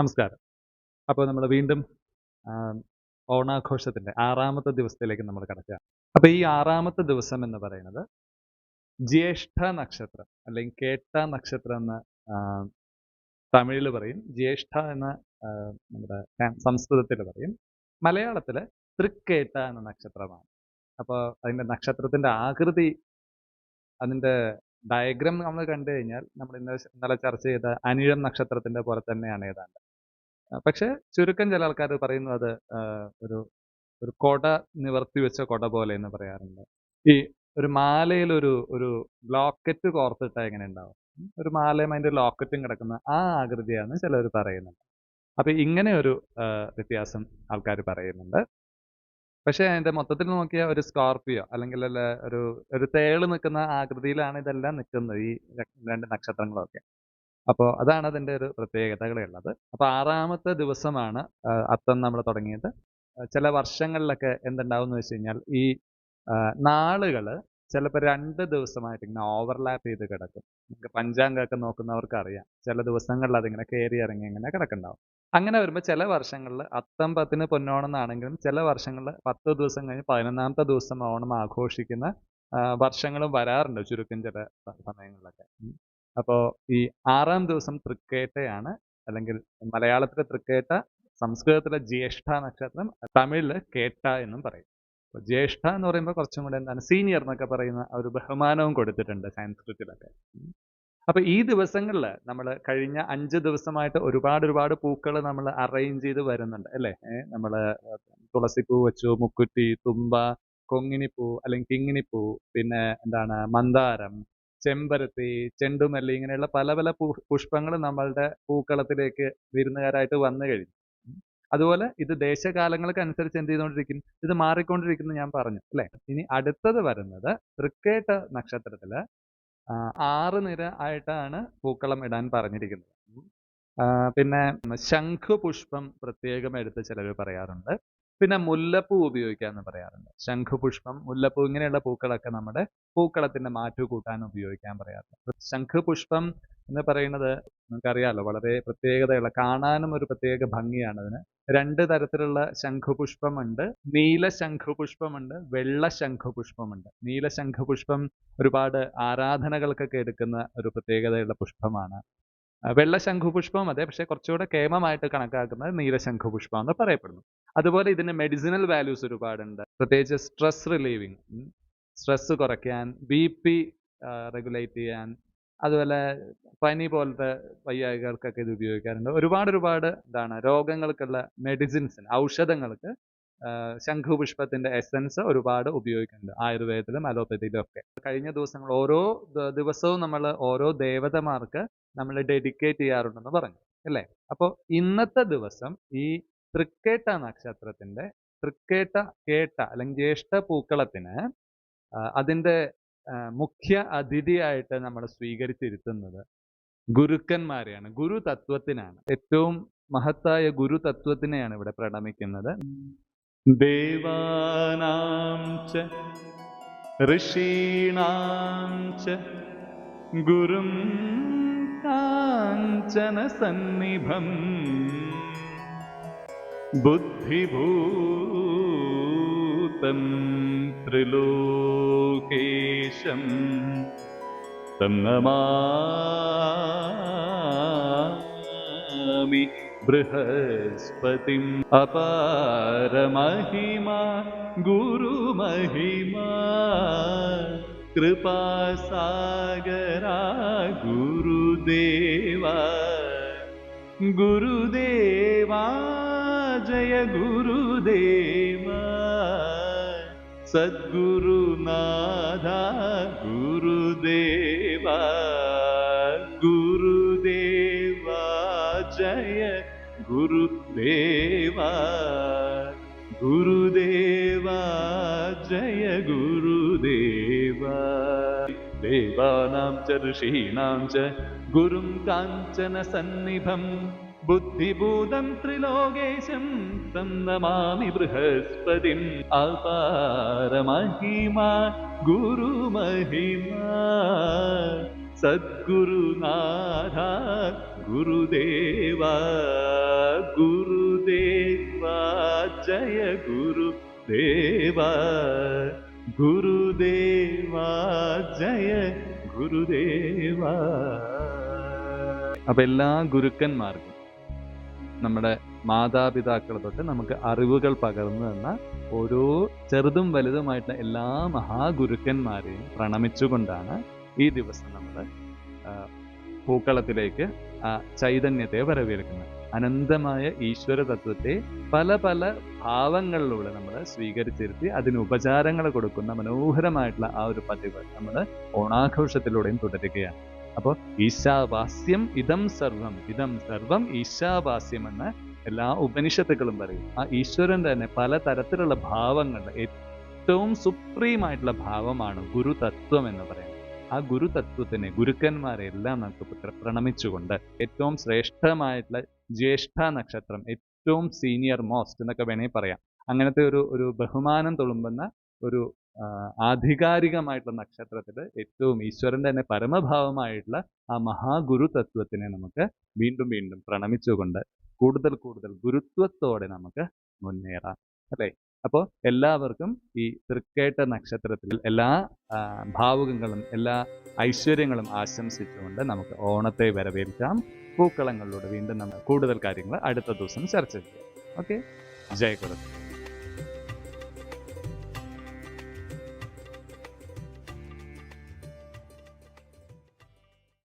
നമസ്കാരം. അപ്പോൾ നമ്മൾ വീണ്ടും ഓണാഘോഷത്തിന്റെ ആറാമത്തെ ദിവസത്തിലേക്ക് നമ്മൾ കടക്കുക അപ്പോൾ ഈ ആറാമത്തെ ദിവസം എന്ന് പറയുന്നത് ജ്യേഷ്ഠ നക്ഷത്രം അല്ലെങ്കിൽ കേട്ട നക്ഷത്രം എന്ന് തമിഴിൽ പറയും. ജ്യേഷ്ഠ എന്ന് നമ്മുടെ സംസ്കൃതത്തിൽ പറയും. മലയാളത്തിൽ തൃക്കേട്ട എന്ന നക്ഷത്രമാണ്. അപ്പോൾ അതിന്റെ നക്ഷത്രത്തിന്റെ ആകൃതി അതിന്റെ ഡയഗ്രാം നമ്മൾ കണ്ടു കഴിഞ്ഞാൽ നമ്മൾ ഇന്നലെ ഇന്നലെ ചർച്ച ചെയ്ത അനിഴം നക്ഷത്രത്തിന്റെ പോലെ തന്നെയാണ് ഏതാണ്ട്. പക്ഷെ ചുരുക്കം ചില ആൾക്കാർ പറയുന്നു അത് ഒരു ഒരു കൊട നിവർത്തി വെച്ച കൊട പോലെ എന്ന് പറയാറുണ്ട്. ഈ ഒരു മാലയിൽ ഒരു ഒരു ലോക്കറ്റ് കോർത്തിട്ടാൽ എങ്ങനെ ഉണ്ടാവും? ഒരു മാലയും അതിന്റെ ലോക്കറ്റും കിടക്കുന്ന ആ ആകൃതിയാണ് ചിലർ പറയുന്നത്. അപ്പൊ ഇങ്ങനെ ഒരു വ്യത്യാസം ആൾക്കാർ പറയുന്നുണ്ട്. പക്ഷെ അതിന്റെ മൊത്തത്തിൽ നോക്കിയാൽ ഒരു സ്കോർപിയോ അല്ലെങ്കിൽ അല്ല ഒരു ഒരു തേൾ നിൽക്കുന്ന ആകൃതിയിലാണ് ഇതെല്ലാം നിൽക്കുന്നത് ഈ രണ്ട് നക്ഷത്രങ്ങളൊക്കെ. അപ്പോൾ അതാണ് അതിന്റെ ഒരു പ്രത്യേകതകളുള്ളത് അപ്പോൾ ആറാമത്തെ ദിവസമാണ് അത്തം നമ്മൾ തുടങ്ങിയത്. ചില വർഷങ്ങളിലൊക്കെ എന്തുണ്ടാവും എന്ന് വെച്ച് കഴിഞ്ഞാൽ ഈ നാളുകൾ ചിലപ്പോൾ രണ്ട് ദിവസമായിട്ട് ഇങ്ങനെ ഓവർലാപ്പ് ചെയ്ത് കിടക്കും. നമുക്ക് പഞ്ചാംഗമൊക്കെ നോക്കുന്നവർക്ക് അറിയാം. ചില ദിവസങ്ങളിൽ അതിങ്ങനെ കയറി ഇറങ്ങി ഇങ്ങനെ കിടക്കുന്നുണ്ടാവും. അങ്ങനെ വരുമ്പോൾ ചില വർഷങ്ങളിൽ അത്തം പത്തിന് പൊന്നോണം എന്നാണെങ്കിലും ചില വർഷങ്ങളിൽ പത്ത് ദിവസം കഴിഞ്ഞ് പതിനൊന്നാമത്തെ ദിവസം ഓണം ആഘോഷിക്കുന്ന വർഷങ്ങളും വരാറുണ്ട് ചുരുക്കം ചില സമയങ്ങളിലൊക്കെ. ഉം. അപ്പോ ഈ ആറാം ദിവസം തൃക്കേട്ടയാണ് അല്ലെങ്കിൽ മലയാളത്തിലെ തൃക്കേട്ട സംസ്കൃതത്തിലെ ജ്യേഷ്ഠ നക്ഷത്രം തമിഴിൽ കേട്ട എന്നും പറയും അപ്പോൾ ജ്യേഷ്ഠ എന്ന് പറയുമ്പോൾ കുറച്ചും കൂടെ എന്താണ് സീനിയർ എന്നൊക്കെ പറയുന്ന ഒരു ബഹുമാനവും കൊടുത്തിട്ടുണ്ട് സംസ്കൃതത്തിലൊക്കെ അപ്പോൾ അപ്പൊ ഈ ദിവസങ്ങളിൽ നമ്മൾ കഴിഞ്ഞ അഞ്ച് ദിവസമായിട്ട് ഒരുപാട് ഒരുപാട് പൂക്കൾ നമ്മൾ അറേഞ്ച് ചെയ്ത് വരുന്നുണ്ട് അല്ലേ നമ്മൾ തുളസിപ്പൂ വെച്ചു മുക്കുറ്റി തുമ്പ കൊങ്ങിണിപ്പൂ അല്ലെങ്കിൽ കിങ്ങിണിപ്പൂ പിന്നെ എന്താണ് മന്ദാരം ചെമ്പരത്തി ചെണ്ടുമല്ലി ഇങ്ങനെയുള്ള പല പല പുഷ്പങ്ങൾ നമ്മളുടെ പൂക്കളത്തിലേക്ക് വിരുന്നുകാരായിട്ട് വന്നു കഴിഞ്ഞു. അതുപോലെ ഇത് ദേശകാലങ്ങൾക്ക് അനുസരിച്ച് എന്ത് ചെയ്തുകൊണ്ടിരിക്കും? ഇത് മാറിക്കൊണ്ടിരിക്കുന്നു ഞാൻ പറഞ്ഞു അല്ലെ? ഇനി അടുത്തത് വരുന്നത് തൃക്കേട്ട നക്ഷത്രത്തിൽ ആറ് നിര ആയിട്ടാണ് പൂക്കളം ഇടാൻ പറഞ്ഞിരിക്കുന്നത്. പിന്നെ ശംഖുപുഷ്പം പ്രത്യേകം എടുത്ത് ചിലർ പറയാറുണ്ട്. പിന്നെ മുല്ലപ്പൂ ഉപയോഗിക്കാമെന്ന് പറയാറുണ്ട്. ശംഖുപുഷ്പം മുല്ലപ്പൂ ഇങ്ങനെയുള്ള പൂക്കളൊക്കെ നമ്മുടെ പൂക്കളത്തിന്റെ മാറ്റു കൂട്ടാൻ ഉപയോഗിക്കാൻ പറയാറുണ്ട്. ശംഖുപുഷ്പം എന്ന് പറയുന്നത് നമുക്കറിയാലോ വളരെ പ്രത്യേകതയുള്ള കാണാനും ഒരു പ്രത്യേക ഭംഗിയാണ് അതിന്. രണ്ട് തരത്തിലുള്ള ശംഖുപുഷ്പമുണ്ട്. നീല ശംഖുപുഷ്പമുണ്ട് വെള്ള ശംഖുപുഷ്പമുണ്ട്. നീല ശംഖുപുഷ്പം ഒരുപാട് ആരാധനകൾക്കൊക്കെ എടുക്കുന്ന ഒരു പ്രത്യേകതയുള്ള പുഷ്പമാണ്. വെള്ള ശംഖുപുഷ്പം അതെ പക്ഷെ കുറച്ചുകൂടെ കേമമായിട്ട് കണക്കാക്കുന്നത് നീലശംഖുപുഷ്പം എന്ന് പറയപ്പെടുന്നു. അതുപോലെ ഇതിന് മെഡിസിനൽ വാല്യൂസ് ഒരുപാടുണ്ട്. പ്രത്യേകിച്ച് സ്ട്രെസ് റിലീവിങ് സ്ട്രെസ് കുറയ്ക്കാൻ ബി പി റെഗുലേറ്റ് ചെയ്യാൻ അതുപോലെ പനി പോലത്തെ വയ്യായികൾക്കൊക്കെ ഇത് ഉപയോഗിക്കാറുണ്ട്. ഒരുപാട് ഒരുപാട് ഇതാണ് രോഗങ്ങൾക്കുള്ള മെഡിസിൻസിന് ഔഷധങ്ങൾക്ക് ശംഖുപുഷ്പത്തിന്റെ എസൻസ് ഒരുപാട് ഉപയോഗിക്കുന്നുണ്ട്. ആയുർവേദത്തിലും അലോപ്പതിയിലും ഒക്കെ. കഴിഞ്ഞ ദിവസങ്ങൾ ഓരോ ദിവസവും നമ്മൾ ഓരോ ദേവതമാർക്ക് നമ്മൾ ഡെഡിക്കേറ്റ് ചെയ്യാറുണ്ടെന്ന് പറഞ്ഞു. അല്ലേ? അപ്പോൾ ഇന്നത്തെ ദിവസം ഈ തൃക്കേട്ട നക്ഷത്രത്തിന്റെ തൃക്കേട്ട കേട്ട അല്ലെങ്കിൽ ജ്യേഷ്ഠ പൂക്കളത്തിന് അതിന്റെ മുഖ്യ അതിഥിയായിട്ട് നമ്മൾ സ്വീകരിച്ചിരുത്തുന്നത് ഗുരുക്കന്മാരെയാണ്. ഗുരു തത്വത്തിനാണ് ഏറ്റവും മഹത്തായ ഗുരു തത്വത്തിനെയാണ് ഇവിടെ പ്രണമിക്കുന്നത്. देवानां च ऋषीणां च गुरुं काञ्चनसन्निभम् बुद्धिभूतं त्रिलोकेशं तं नमामि। बृहस्पतिम् अपारमहिमा गुरुमहिमा कृपासागरा गुरुदेवा। गुरुदेवा जय गुरुदेवा। सद्गुरुनाधा गुरुदेवा। गुरुदेवा जय गुरुदेवा। देवानां च ऋषीणां च गुरुं काञ्चन सन्निभं बुद्धिभूतं त्रिलोकेशं तं नमामि बृहस्पतिम्। अपारमहिमा गुरुमहिमा सद्गुरुनाघात् ഗുരുദേവ ഗുരുദേവ ജയ ഗുരുദേവ ഗുരുദേവ ജയ ഗുരുദേവ. അപ്പൊ എല്ലാ ഗുരുക്കന്മാർക്കും നമ്മുടെ മാതാപിതാക്കൾ തൊട്ട് നമുക്ക് അറിവുകൾ പകർന്നു തന്ന ഓരോ ചെറുതും വലുതുമായിട്ടുള്ള എല്ലാ മഹാഗുരുക്കന്മാരെയും പ്രണമിച്ചുകൊണ്ടാണ് ഈ ദിവസം നമ്മൾ പൂക്കളത്തിലേക്ക് ആ ചൈതന്യത്തെ വരവേൽക്കുന്നത്. അനന്തമായ ഈശ്വര തത്വത്തെ പല പല ഭാവങ്ങളിലൂടെ നമ്മൾ സ്വീകരിച്ചിരുത്തി അതിന് ഉപചാരങ്ങൾ കൊടുക്കുന്ന മനോഹരമായിട്ടുള്ള ആ ഒരു പതിവ് നമ്മൾ ഓണാഘോഷത്തിലൂടെയും തുടരുകയാണ്. അപ്പോൾ ഈശാവാസ്യം ഇതം സർവം ഇതം സർവം ഈശാവാസ്യം എന്ന് എല്ലാ ഉപനിഷത്തുക്കളും പറയും. ആ ഈശ്വരൻ തന്നെ പല തരത്തിലുള്ള ഭാവങ്ങളുടെ ഏറ്റവും സുപ്രീമായിട്ടുള്ള ഭാവമാണ് ഗുരുതത്വം എന്ന് പറയുന്നത്. ആ ഗുരുതത്വത്തിനെ ഗുരുക്കന്മാരെ എല്ലാം നമുക്ക് പ്ര- പ്രണമിച്ചുകൊണ്ട് ഏറ്റവും ശ്രേഷ്ഠമായിട്ടുള്ള ജ്യേഷ്ഠ നക്ഷത്രം ഏറ്റവും സീനിയർ മോസ്റ്റ് എന്നൊക്കെ വേണമെങ്കിൽ പറയാം. അങ്ങനത്തെ ഒരു ഒരു ബഹുമാനം തുളുമ്പുന്ന ഒരു ആധികാരികമായിട്ടുള്ള നക്ഷത്രത്തിൽ ഏറ്റവും ഈശ്വരന്റെ തന്നെ പരമഭാവമായിട്ടുള്ള ആ മഹാഗുരു തത്വത്തിനെ നമുക്ക് വീണ്ടും വീണ്ടും പ്രണമിച്ചുകൊണ്ട് കൂടുതൽ കൂടുതൽ ഗുരുത്വത്തോടെ നമുക്ക് മുന്നേറാം. അല്ലേ? അപ്പോൾ എല്ലാവർക്കും ഈ തൃക്കേട്ട നക്ഷത്രത്തിൽ എല്ലാ ഭാവുകങ്ങളും എല്ലാ ഐശ്വര്യങ്ങളും ആശംസിച്ചുകൊണ്ട് നമുക്ക് ഓണത്തെ വരവേൽക്കാം. പൂക്കളങ്ങളിലൂടെ വീണ്ടും നമ്മൾ കൂടുതൽ കാര്യങ്ങൾ അടുത്ത ദിവസം ചർച്ച ചെയ്യാം. ഓക്കെ? ജയ